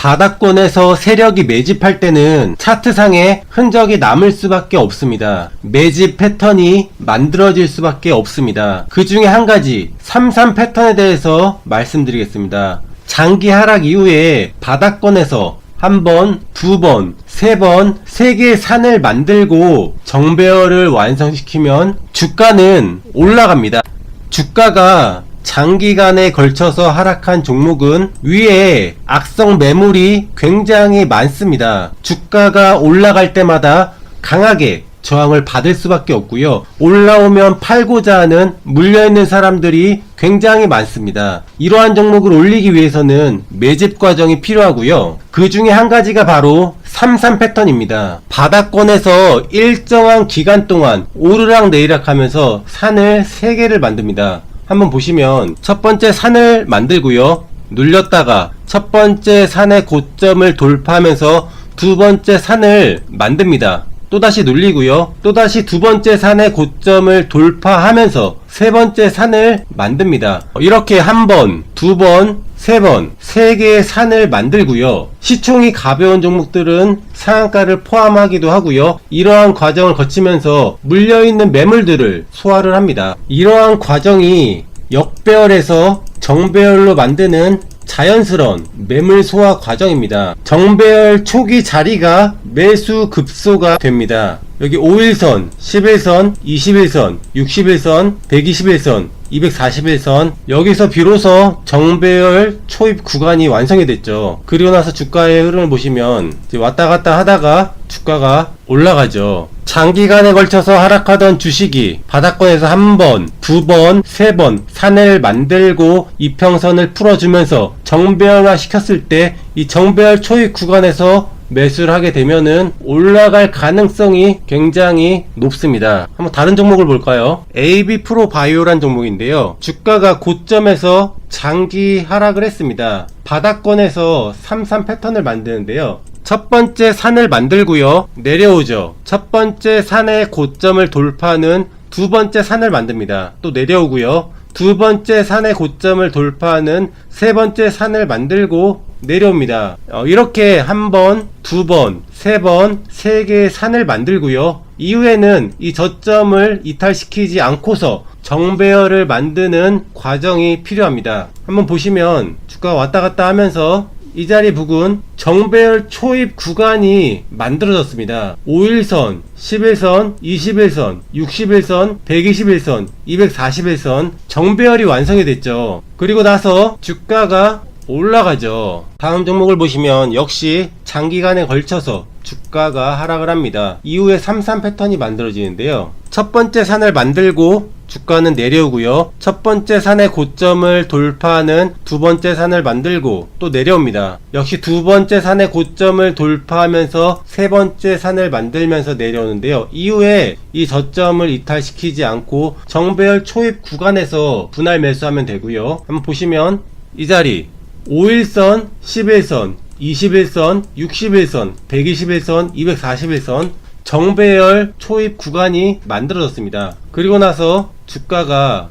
바닥권에서 세력이 매집할 때는 차트상에 흔적이 남을 수밖에 없습니다. 매집 패턴이 만들어질 수밖에 없습니다. 그 중에 한 가지 33 패턴에 대해서 말씀드리겠습니다. 장기 하락 이후에 바닥권에서 한 번, 두 번, 세 번, 세 개의 산을 만들고 정배열을 완성시키면 주가는 올라갑니다. 주가가 장기간에 걸쳐서 하락한 종목은 위에 악성 매물이 굉장히 많습니다. 주가가 올라갈 때마다 강하게 저항을 받을 수밖에 없고요. 올라오면 팔고자 하는 물려있는 사람들이 굉장히 많습니다. 이러한 종목을 올리기 위해서는 매집 과정이 필요하고요. 그 중에 한 가지가 바로 33 패턴입니다. 바닥권에서 일정한 기간 동안 오르락 내리락 하면서 산을 3개를 만듭니다. 한번 보시면 첫 번째 산을 만들고요. 눌렸다가 첫 번째 산의 고점을 돌파하면서 두 번째 산을 만듭니다. 또다시 눌리고요. 또다시 두 번째 산의 고점을 돌파하면서 세 번째 산을 만듭니다. 이렇게 한 번, 두 번, 세 번, 세 개의 산을 만들고요. 시총이 가벼운 종목들은 상한가를 포함하기도 하고요. 이러한 과정을 거치면서 물려있는 매물들을 소화를 합니다. 이러한 과정이 역배열에서 정배열로 만드는 자연스러운 매물 소화 과정입니다. 정배열 초기 자리가 매수 급소가 됩니다. 여기 5일선, 11선, 21선, 61선, 121선, 241선 여기서 비로소 정배열 초입 구간이 완성이 됐죠. 그리고 나서 주가의 흐름을 보시면 왔다 갔다 하다가 주가가 올라가죠. 장기간에 걸쳐서 하락하던 주식이 바닥권에서 한 번, 두 번, 세 번 산을 만들고 이평선을 풀어주면서 정배열화 시켰을 때 이 정배열 초입 구간에서 매수를 하게 되면은 올라갈 가능성이 굉장히 높습니다. 한번 다른 종목을 볼까요? AB 프로 바이오란 종목인데요. 주가가 고점에서 장기 하락을 했습니다. 바닥권에서 33 패턴을 만드는데요. 첫 번째 산을 만들고요. 내려오죠. 첫 번째 산의 고점을 돌파하는 두 번째 산을 만듭니다. 또 내려오고요. 두 번째 산의 고점을 돌파하는 세 번째 산을 만들고 내려옵니다. 어, 이렇게 한 번, 두 번, 세 번, 세 개의 산을 만들고요. 이후에는 이 저점을 이탈시키지 않고서 정배열을 만드는 과정이 필요합니다. 한번 보시면 주가 왔다 갔다 하면서 이 자리 부근 정배열 초입 구간이 만들어졌습니다. 5일선, 11선, 21선, 61선, 121선, 241선 정배열이 완성이 됐죠. 그리고 나서 주가가 올라가죠. 다음 종목을 보시면 역시 장기간에 걸쳐서 주가가 하락을 합니다. 이후에 33 패턴이 만들어지는데요. 첫 번째 산을 만들고 주가는 내려오고요. 첫 번째 산의 고점을 돌파하는 두 번째 산을 만들고 또 내려옵니다. 역시 두 번째 산의 고점을 돌파하면서 세 번째 산을 만들면서 내려오는데요. 이후에 이 저점을 이탈시키지 않고 정배열 초입 구간에서 분할 매수하면 되고요. 한번 보시면 이 자리 5일선, 11선, 21선, 61선, 121선, 241선 정배열 초입 구간이 만들어졌습니다. 그리고 나서 주가가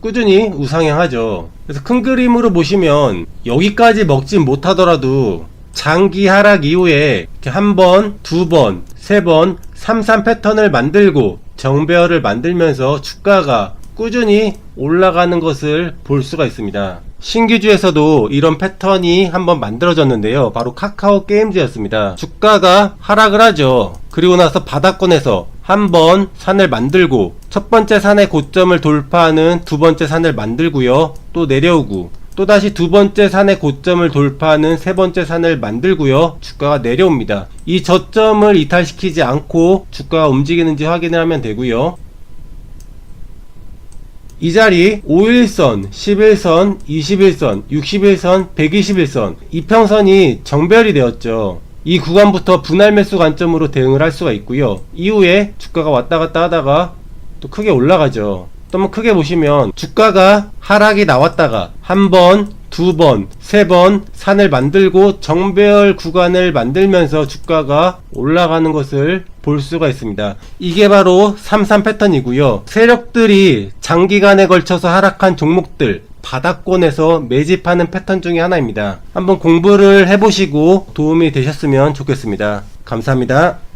꾸준히 우상향하죠. 그래서 큰 그림으로 보시면 여기까지 먹진 못하더라도 장기 하락 이후에 이렇게 한 번, 두 번, 세 번, 33 패턴을 만들고 정배열을 만들면서 주가가 꾸준히 올라가는 것을 볼 수가 있습니다. 신규주에서도 이런 패턴이 한번 만들어졌는데요. 바로 카카오 게임즈였습니다. 주가가 하락을 하죠. 그리고 나서 바닥권에서 한번 산을 만들고 첫 번째 산의 고점을 돌파하는 두 번째 산을 만들고요. 또 내려오고 또다시 두 번째 산의 고점을 돌파하는 세 번째 산을 만들고요. 주가가 내려옵니다. 이 저점을 이탈시키지 않고 주가가 움직이는지 확인을 하면 되고요. 이 자리 5일선, 11선, 21선, 61선, 121선 이평선이 정별이 되었죠. 이 구간부터 분할 매수 관점으로 대응을 할 수가 있고요. 이후에 주가가 왔다 갔다 하다가 또 크게 올라가죠. 또 한번 크게 보시면 주가가 하락이 나왔다가 한 번, 두 번, 세 번 산을 만들고 정배열 구간을 만들면서 주가가 올라가는 것을 볼 수가 있습니다. 이게 바로 33 패턴이고요. 세력들이 장기간에 걸쳐서 하락한 종목들, 바닥권에서 매집하는 패턴 중에 하나입니다. 한번 공부를 해보시고 도움이 되셨으면 좋겠습니다. 감사합니다.